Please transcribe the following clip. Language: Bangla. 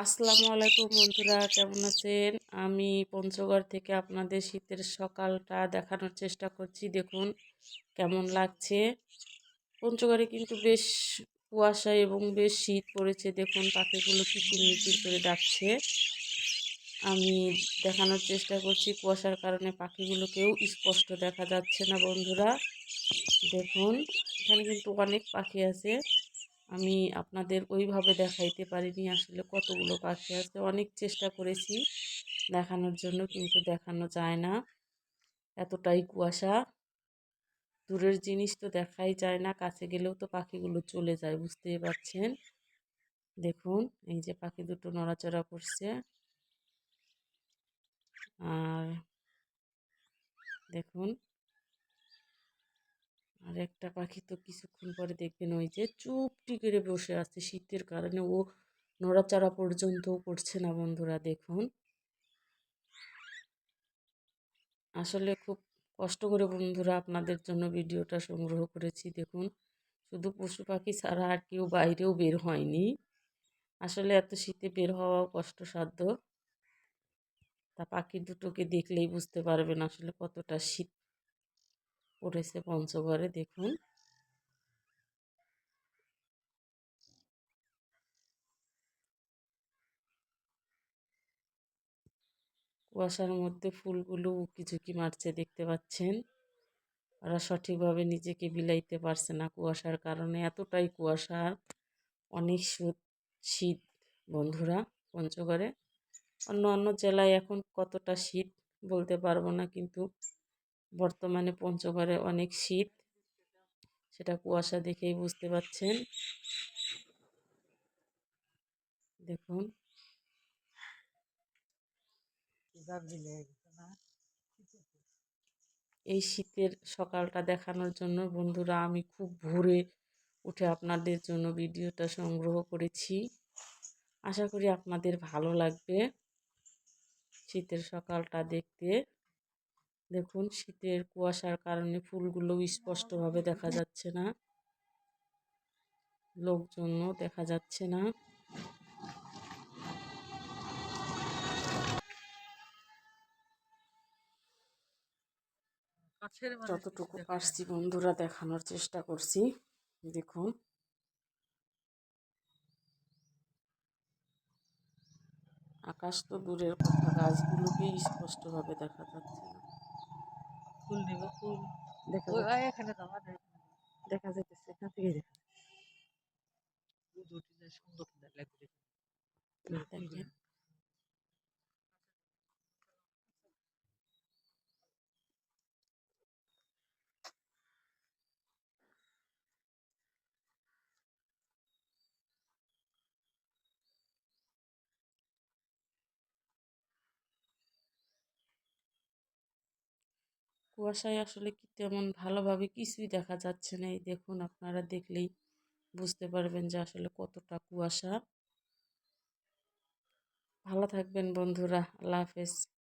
আসসালামু আলাইকুম বন্ধুরা, কেমন আছেন? আমি পঞ্চগড় থেকে আপনাদের শীতের সকালটা দেখানোর চেষ্টা করছি। দেখুন, কেমন লাগছে? পঞ্চগড়ে কিন্তু বেশ কুয়াশা এবং বেশ শীত পড়েছে। দেখুন, পাখিগুলো কিচির মিচির করে ডাকছে। আমি দেখানোর চেষ্টা করছি, কুয়াশার কারণে পাখিগুলোকেও স্পষ্ট দেখা যাচ্ছে না বন্ধুরা। দেখুন, এখানে কিন্তু অনেক পাখি আছে। আমি আপনাদের ওইভাবে দেখাইতে পারিনি আসলে কতগুলো পাখি আছে। অনেক চেষ্টা করেছি দেখানোর জন্য কিন্তু দেখানো যায় না। এতটাই কুয়াশা। দূরের জিনিস তো দেখাই যায় না, কাছে গেলেও তো পাখিগুলো চলে যায়, বুঝতেই পারছেন? দেখুন, এই যে পাখি দুটো নড়াচড়া করছে। আর দেখুন একটা পাখি তো কিছুক্ষণ পরে দেখবেন ওই যে চুপটি করে বসে আছে শীতের কারণে। ও নড়াচড়া পর্যন্তও করছে না বন্ধুরা, দেখুন। আসলে খুব কষ্ট করে বন্ধুরা আপনাদের জন্য ভিডিওটা সংগ্রহ করেছি, দেখুন। শুধু পশু পাখি ছাড়া আর কেউ বাইরেও বের হয়নি। আসলে এত শীতে বের হওয়াও কষ্টসাধ্য। তা পাখি দুটোকে দেখলেই বুঝতে পারবেন আসলে কতটা শীত। পড়েছে পঞ্চগড়ে, দেখুন। কুয়াশার মধ্যে ফুলগুলো উকি ঝুঁকি মারছে, দেখতে পাচ্ছেন? ওরা সঠিকভাবে নিজেকে বিলাইতে পারছে না কুয়াশার কারণে। এতটাই কুয়াশা, অনেক শীত বন্ধুরা, পঞ্চগড়ে। অন্য অন্য জেলায় এখন কতটা শীত বলতে পারব না, কিন্তু বর্তমানে পঞ্চগড়ে অনেক শীত। সেটা কুয়াশা দেখেই বুঝতে পাচ্ছেন। দেখুন। এই শীতের সকালটা দেখানোর জন্য বন্ধুরা আমি খুব ভোরে উঠে আপনাদের জন্য ভিডিওটা সংগ্রহ করেছি। আশা করি আপনাদের ভালো লাগবে শীতের সকালটা দেখতে। দেখুন শীতের কুয়াশার কারণে ফুলগুলো স্পষ্টভাবে দেখা যাচ্ছে না। লোকজনও দেখা যাচ্ছে না। যতটুকু পারছি বন্ধুরা দেখানোর চেষ্টা করছি। দেখুন। আকাশ তো দূরের কথা গাছগুলোকেই স্পষ্টভাবে দেখা যাচ্ছে না। ফুল দিব ফুল। দেখা এখানে দেখা যাইতেছে এখান থেকে দেখা সুন্দর দেখেন। কুয়াশায় আসলে কি তেমন ভালোভাবে কিছুই দেখা যাচ্ছে না। এই দেখুন, আপনারা দেখলেই বুঝতে পারবেন যে আসলে কতটা কুয়াশা। ভালো থাকবেন বন্ধুরা, আল্লাহ হাফেজ।